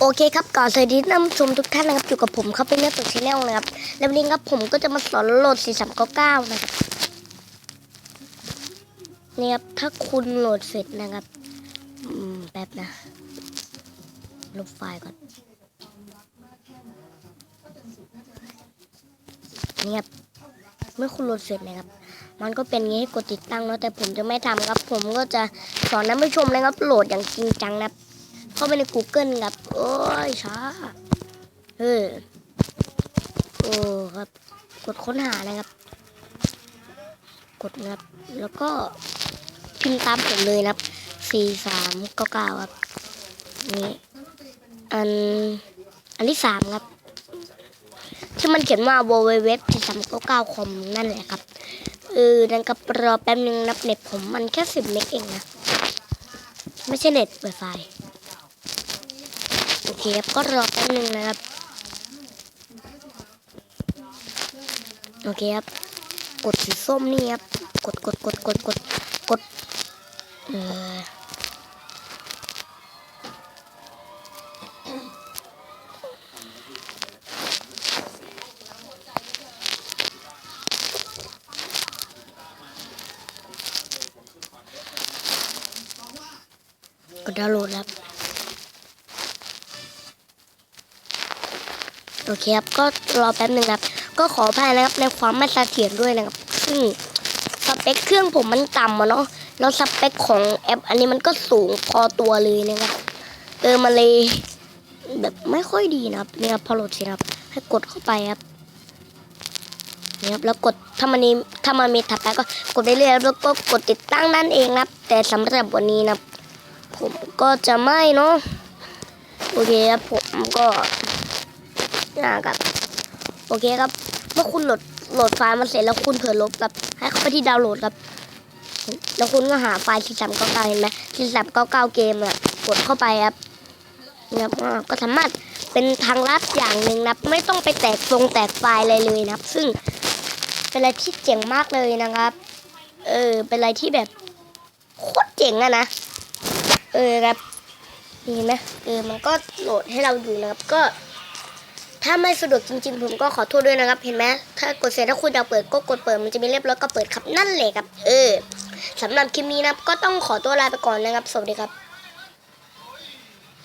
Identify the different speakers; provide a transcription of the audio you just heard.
Speaker 1: โอเคครับก่อนสวัสดีท่านผู้ชมทุกท่านนะครับอยู่กับผมครับเป็นเนื้อตัวชแนลนะครับ แล้ววันนี้ครับผมก็จะมาสอนโหลด 4399 นะครับนี่ครับถ้าคุณโหลดเสร็จนะครับอืมแป๊บนะลบไฟล์ก่อนนี่ครับเมื่อคุณโหลดเสร็จนะครับมันก็เป็นงี้ให้กดติดตั้งเนาะแต่ผมจะไม่ทำครับ ผมก็จะสอนท่านผู้ชมนะครับโหลดอย่างจริงจังนะครับ เข้าไปใน Google ครับ โอ้ยช้าเออโอ้ครับ กดค้นหานะครับ กดนะครับ แล้วก็พิมพ์ตามผมเลยนะครับสี่สามเก้าเก้าครับนี่อันอันที่สามครับที่มันเขียนว่า www สี่สามเก้าเก้าคอมนั่นแหละครับเออนั่นก็รอแป๊บนึงนับเน็ตผมมันแค่สิบเมกเองนะ ไม่ใช่เน็ตไวไฟ โอเคครับก็รอแป๊บนึงนะครับ โอเคครับ กดสีส้มนี่ครับ กดกดกดกดกดกดเออก็ดาวน์โหลดครับ โอเคครับ ก็รอแป๊บหนึ่งครับ ก็ขออภัยนะครับในความไม่เสถียรด้วยนะครับซึ่งสเปคเครื่องผมมันต่ำอะเนาะ แล้วสเปคของแอป อันนี้มันก็สูงพอตัวเลยนะครับ เออมันเลยแบบไม่ค่อยดีนะครับเนี่ยครับพอโหลดสร็จครับ ให้กดเข้าไปครับนี่ครับ แล้วกดถ้ามันมีถ้ามันมีถัดไปก็กดไปเรื่อยแล้วก็กดติดตั้งนั่นเองครับ แต่สำหรับวันนี้นะผมก็จะไม่เนาะ โอเคครับผมก็ นะครับโอเคครับ เมื่อคุณโหลดโหลดไฟล์มาเสร็จแล้วคุณเผลอลบครับ ให้เข้าไปที่ดาวน์โหลดครับ แล้วคุณก็หาไฟล์ที่สามเก้าเก้าเห็นไหมที่สามเก้าเก้าเกมอะกดเข้าไปครับนะครับก็สามารถเป็นทางลัดอย่างหนึ่งนะไม่ต้องไปแตกทรงแตกไฟล์อะไรเลยนะครับ ซึ่งเป็นอะไรที่เจ๋งมากเลยนะครับ เออ เป็นอะไรที่แบบโคตรเจ๋งอะนะ เออครับนี่เห็นไหมเออ มันก็โหลดให้เราดูนะครับ ก็ ถ้าไม่สะดวกจริง ๆ ผมก็ขอโทษด้วยนะครับ เห็นไหมถ้ากดเสร็จถ้าคุณอยากเปิดก็กดเปิดมันจะมีเรียบร้อยก็เปิดครับนั่นแหละครับ เออสำหรับคลิปนี้นะก็ต้องขอตัวลาไปก่อนนะครับ สวัสดีครับ